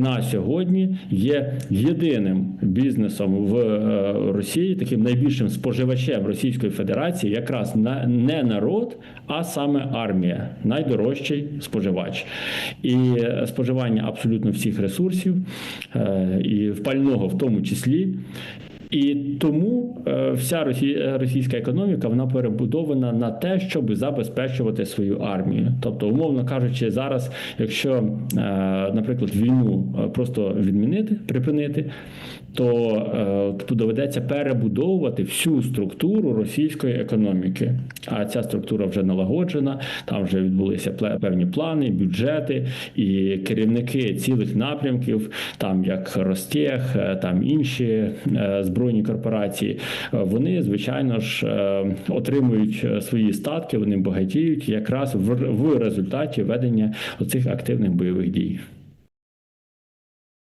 на сьогодні є єдиним бізнесом в е, Росії, таким найбільшим споживачем Російської Федерації, якраз не народ, а саме армія, найдорожчий споживач. І е, споживання абсолютно всіх ресурсів, е, і впального пального в тому числі. І тому е, вся росі- російська економіка вона перебудована на те, щоб забезпечувати свою армію. Тобто, умовно кажучи, зараз, якщо, е, наприклад, війну е, просто відмінити, припинити, то, доведеться перебудовувати всю структуру російської економіки. А ця структура вже налагоджена, там вже відбулися певні плани, бюджети і керівники цілих напрямків, там як Ростех, там інші е, збройні корпорації. е, Вони звичайно ж е, отримують е, свої статки, вони багатіють якраз в, результаті ведення оцих активних бойових дій.